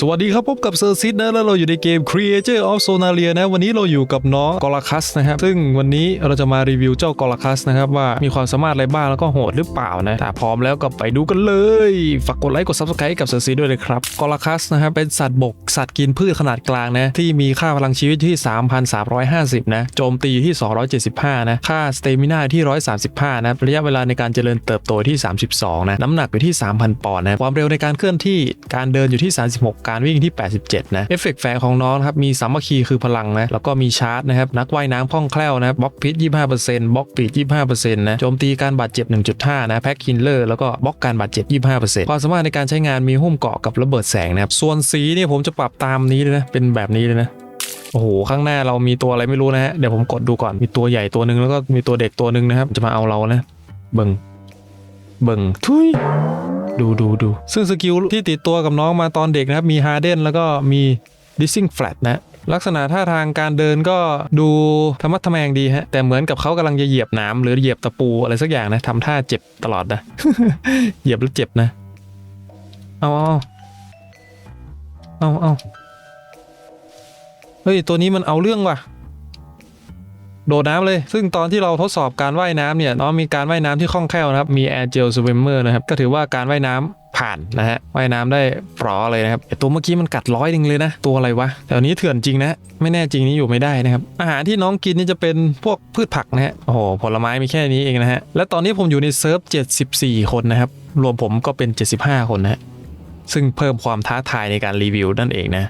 สวัสดีครับ พบกับเซอร์ซิดนะแล้วเราอยู่ในเกม Creator of Sonaria นะ วันนี้เราอยู่กับน้องกอลาคัสนะครับ ซึ่งวันนี้เราจะมารีวิวเจ้ากอลาคัสนะครับ ว่ามีความสามารถอะไรบ้างแล้วก็โหดหรือเปล่านะถ้าพร้อมแล้วก็ไปดูกันเลย ฝากกดไลค์กด Subscribe กับเซอร์ซิดด้วยเลยครับกอลาคัสนะครับเป็นสัตว์บกสัตว์กินพืชขนาดกลางนะที่มีค่าพลังชีวิตที่ 3,350 นะโจมตีที่ 275 นะค่าสเตมินาที่ 135 นะระยะเวลาในการเจริญเติบโตที่ 32 นะน้ำหนักอยู่ที่ 3,000 ปอนด์นะความเร็วในการเคลื่อนที่การเดินอยู่ที่ 36การวิ่งที่ 87 นะ เอฟเฟกต์แฝงของน้องครับ มีสามัคคีคือพลังนะ แล้วก็มีชาร์จนะครับ นักว่ายน้ำคล่องแคล่วนะบล็อกพิษ 25%บล็อกปีก25%นะโจมตีการบาดเจ็บ 1.5 นะแพ็คคินเลอร์แล้วก็บล็อกการบาดเจ็บ 25%ความสามารถในการใช้งานมีหุ้มเกาะกับระเบิดแสงนะครับส่วนสีเนี่ยผมจะปรับตามนี้เลยนะเป็นแบบนี้เลยนะโอ้โห ข้างหน้าเรามีตัวอะไรไม่รู้นะฮะ เดี๋ยวผมกดดูก่อน มีตัวใหญ่ตัวหนึ่งแล้วก็มีตัวเด็กตัวหนึ่งนะครับ จะมาเอาเรานะ เบิงเบิงทุย ดูดูดูซึ่งสกิลที่ติดตัวกับน้องมาตอนเด็กนะครับ มีฮาร์เดนแล้วก็มีดิสซิ่งแฟลตนะลักษณะท่าทางการเดินก็ดูธรรมะทแมงดีฮะ แต่เหมือนกับเขากำลังจะเหยียบน้ำหรือเหยียบตะปูอะไรสักอย่างนะทำท่าเจ็บตลอดนะ เหยียบแล้วเจ็บนะ เอาเอาเอาเอาเฮ้ย ตัวนี้มันเอาเรื่องว่ะ โดดน้ำเลย ซึ่งตอนที่เราทดสอบการว่ายน้ำเนี่ยน้องมีการว่ายน้ำที่คล่องแคล่วนะครับ มี Air Gel Swimmer นะครับ ก็ถือว่าการว่ายน้ำผ่านนะฮะว่ายน้ำได้ปลอเลยนะครับตัวเมื่อกี้มันกัดร้อยหนึงเลยนะ ตัวอะไรวะ แต่อันนี้เถื่อนจริงนะ ไม่แน่จริงนี่อยู่ไม่ได้นะครับ อาหารที่น้องกินนี่จะเป็นพวกพืชผักนะฮะโอ้โหผลไม้มีแค่นี้เองนะฮะและตอนนี้ผมอยู่ในเซิร์ฟ 74 คนนะครับ รวมผมก็เป็น 75 คนนะฮะซึ่งเพิ่มความท้าทายในการรีวิวนั่นเองนะ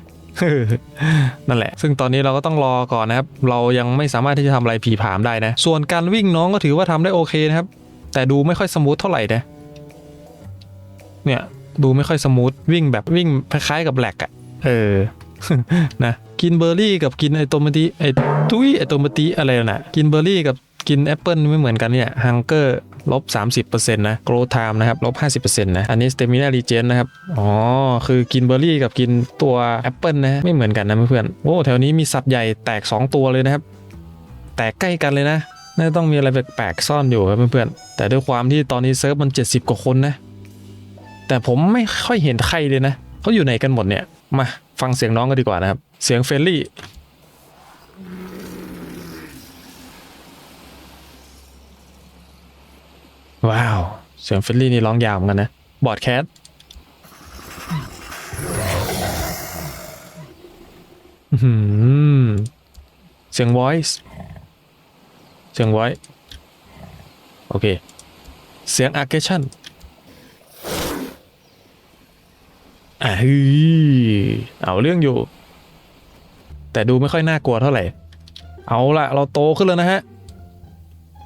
นั่นแหละ ซึ่งตอนนี้เราก็ต้องรอก่อนนะครับ เรายังไม่สามารถที่จะทำอะไรผีผามได้นะ ส่วนการวิ่งน้องก็ถือว่าทำได้โอเคนะครับ แต่ดูไม่ค่อยสมูทเท่าไหร่นะ เนี่ยดูไม่ค่อยสมูทวิ่งแบบวิ่งคล้ายๆกับแหลกอะเออ นะ กินเบอร์รี่กับกินไอโตมติไอทุยไอโตมติอะไรน่ะกินเบอร์รี่กับกินแอปเปิลไม่เหมือนกันเนี่ยฮังเกอร์ ลบ30%นะโกรทามนะครับลบ50%นะอันนี้สเตมินารีเจนนะครับอ๋อคือกินเบอร์รี่กับกินตัวแอปเปิลนะไม่เหมือนกันนะเพื่อนๆโอ้แถวนี้มีสัตว์ใหญ่แตก 2 ตัวเลยนะครับ แตกใกล้กันเลยนะน่าจะต้องมีอะไรแปลกๆซ่อนอยู่ครับเพื่อนๆแต่ด้วยความที่ตอนนี้เซิร์ฟมัน 70 กว่าคนนะ แต่ผมไม่ค่อยเห็นใครเลยนะเขาอยู่ไหนกันหมดเนี่ยมาฟังเสียงน้องกันดีกว่านะครับ เสียงเฟรนลี่ ว้าว เสียงเฟรนลี่นี่ร้องยาวเหมือนกันนะ บอดแคสเสียง voice เสียง voice โอเค เสียง aggression อะเฮ้ยเอาเรื่องอยู่ แต่ดูไม่ค่อยน่ากลัวเท่าไหร่ เอาละเราโตขึ้นแล้วนะฮะ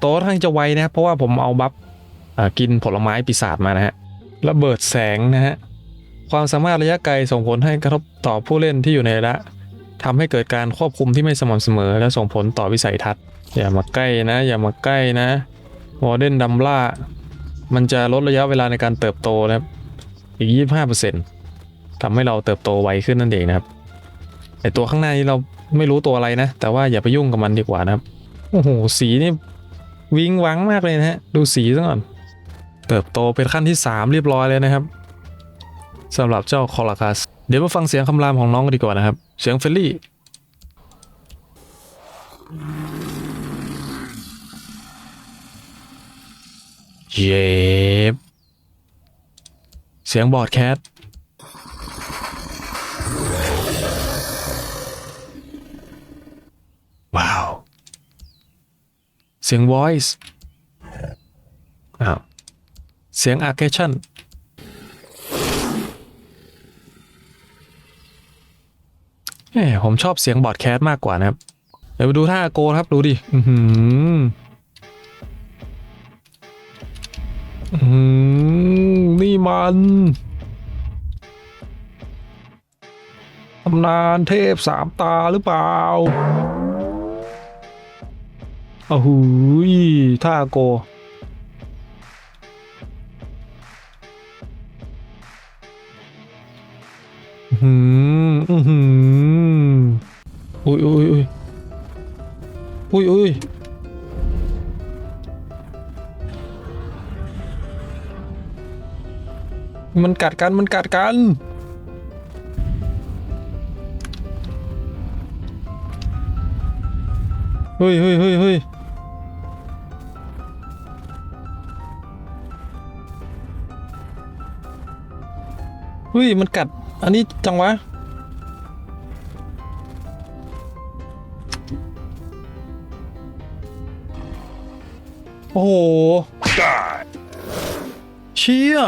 โตค่อนข้งจะไวนะเพราะว่าผมเอาบัฟ กินผลไม้ปีศาจมานะฮะระเบิดแสงนะฮะความสามารถระยะไกลส่งผลให้กระทบต่อผู้เล่นที่อยู่ในระยะทำให้เกิดการควบคุมที่ไม่สม่ำเสมอ และส่งผลต่อวิสัยทัศน์อย่ามาใกล้นะ อย่ามาใกล้นะวอร์เดนดัมล่ามันจะลดระยะเวลาในการเติบโตนะครับอีก 25%ทำให้เราเติบโตไวขึ้นนั่นเองนะครับไอตัวข้างหน้านี้เราไม่รู้ตัวอะไรนะ แต่ว่าอย่าไปยุ่งกับมันดีกว่านะครับโอ้โหสีนี่วิงวังมากเลยนะฮะดูสีซะก่อน เติบโตเป็นขั้นที่ 3 เรียบร้อยเลยนะครับสำหรับเจ้าคอลาคัส เดี๋ยวมาฟังเสียงคำรามของน้องกันดีกว่านะครับ เสียงเฟลลี่เย็บเสียงบอดแคสว้าว เสียง voice อ้าว เสียง aggression เอ้ผมชอบเสียงบอดแคสต์มากกว่านะครับ เดี๋ยวไปดูท่าโกครับ ดูดิ อือหืออื้อหือนี่มันตำนานเทพสามตาหรือเปล่าโอ้โหยท่าโก หืมอือหืมอุ้ยอุ้ยอุ้ยอุ้ยอุ้ยมันกัดกัน มันกัดกัน เฮ้ยเฮ้ยเฮ้ยเฮ้ยเฮ้ย มันกัด อันนี้จังวะ โอ้โหเชี่ย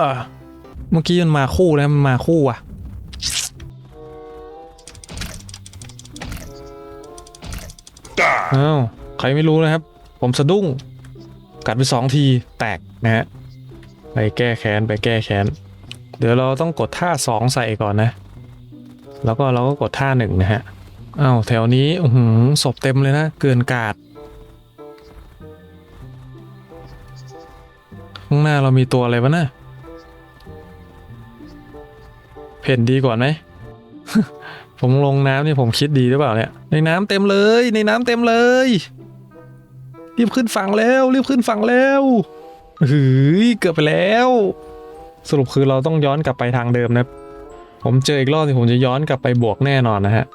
เมื่อกี้มันมาคู่แล้วมันมาคู่อะอ้าวใครไม่รู้นะครับ ผมสะดุ้ง กัดไปสองทีแตกนะฮะไปแก้แค้น ไปแก้แค้น เดี๋ยวเราต้องกดท่าสองใส่ก่อนนะ แล้วก็เราก็กดท่าหนึ่งนะฮะอ้าวแถวนี้อือหือศพเต็มเลยนะ เกินกาด ข้างหน้าเรามีตัวอะไรวะน่ะเพ่นดีกว่าไหม ผมลงน้ำนี่ผมคิดดีหรือเปล่าเนี่ย ในน้ำเต็มเลย ในน้ำเต็มเลย รีบขึ้นฝั่งแล้ว รีบขึ้นฝั่งแล้วหือเกือบไปแล้ว สรุปคือเราต้องย้อนกลับไปทางเดิมนะ ผมเจออีกรอบที่ผมจะย้อนกลับไปบวกแน่นอนนะฮะ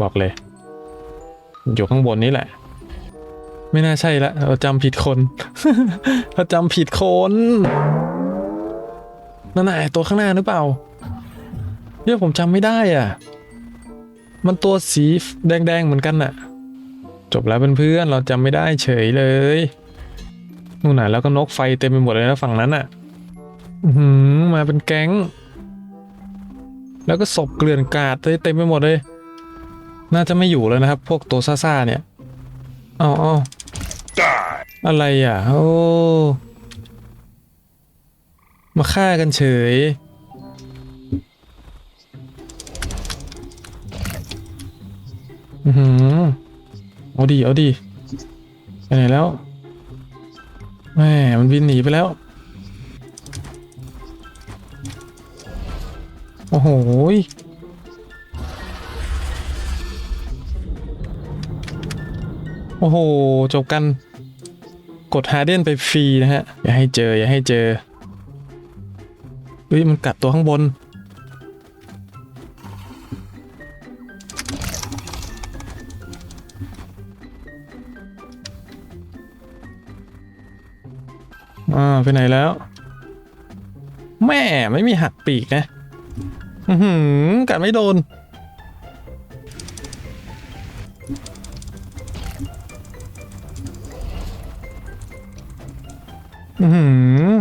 บอกเลย อยู่ข้างบนนี้แหละ ไม่น่าใช่ละเราจำผิดคนเราจำผิดคนนั่นไอ้ตัวข้างหน้าหรือเปล่าเนี่ยผมจำไม่ได้อะ มันตัวสีแดงๆเหมือนกันน่ะ จบแล้วเพื่อนๆเราจำไม่ได้เฉยเลยนู่นน่ะแล้วก็นกไฟเต็มไปหมดเลยนะฝั่งนั้นน่ะ อือหือมาเป็นแก๊ง แล้วก็ศพเกลื่อนกาดเต็มไปหมดเลย น่าจะไม่อยู่แล้วนะครับ พวกตัวซ่าๆเนี่ยเอ๋อาอะไรอะ โอ้ มาฆ่ากันเฉย อือหือเอาดีเอาดีไปไหนแล้วแม่มันบินหนีไปแล้ว โอ้โหโอ้โห จบกัน กดฮาเดนไปฟรีนะฮะ อย่าให้เจอ อย่าให้เจอเฮ้ยมันกัดตัวข้างบน อ่า ไปไหนแล้ว แม่ไม่มีหักปีกนะ หือกัดไม่โดนอือหือ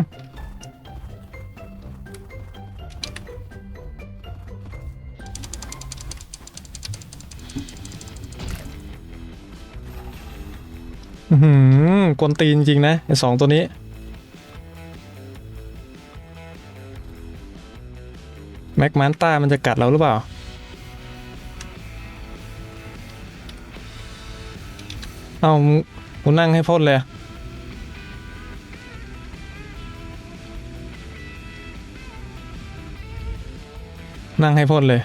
อือหือกวนตีนจริงนะไอสองตัวนี้ แม็กมันต้ามันจะกัดเราหรือเปล่า เอามึงมึงนั่งให้พ่นเลย นั่งให้พ่นเลย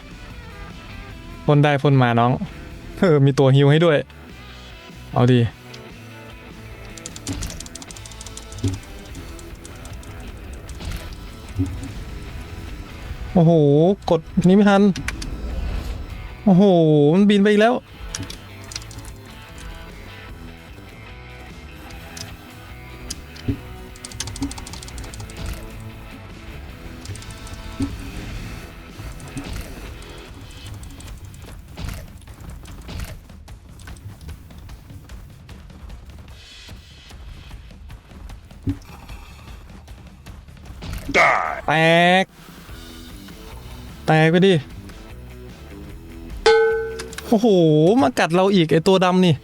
พ่นได้พ่นมาน้อง เออ มีตัวฮิวให้ด้วย เอาดี โอ้โห กดนี้ไม่ทัน โอ้โห มันบินไปอีกแล้ว แตก แตกไปดิ โอ้โห มากัดเราอีกไอตัวดำนี่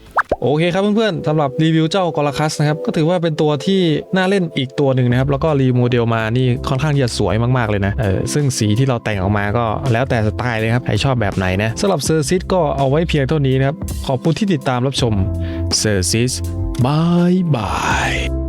โอเคครับเพื่อนๆสำหรับรีวิวเจ้ากอลคัสนะครับ ก็ถือว่าเป็นตัวที่น่าเล่นอีกตัวหนึ่งนะครับ แล้วก็รีโมเดลมานี่ค่อนข้างจะสวยมากๆเลยนะ เออ ซึ่งสีที่เราแต่งออกมาก็แล้วแต่สไตล์เลยครับ ใครชอบแบบไหนนะสำหรับเซอร์ซิสก็เอาไว้เพียงเท่านี้นะครับ ขอบคุณที่ติดตามรับชมเซอร์ซิสบายบาย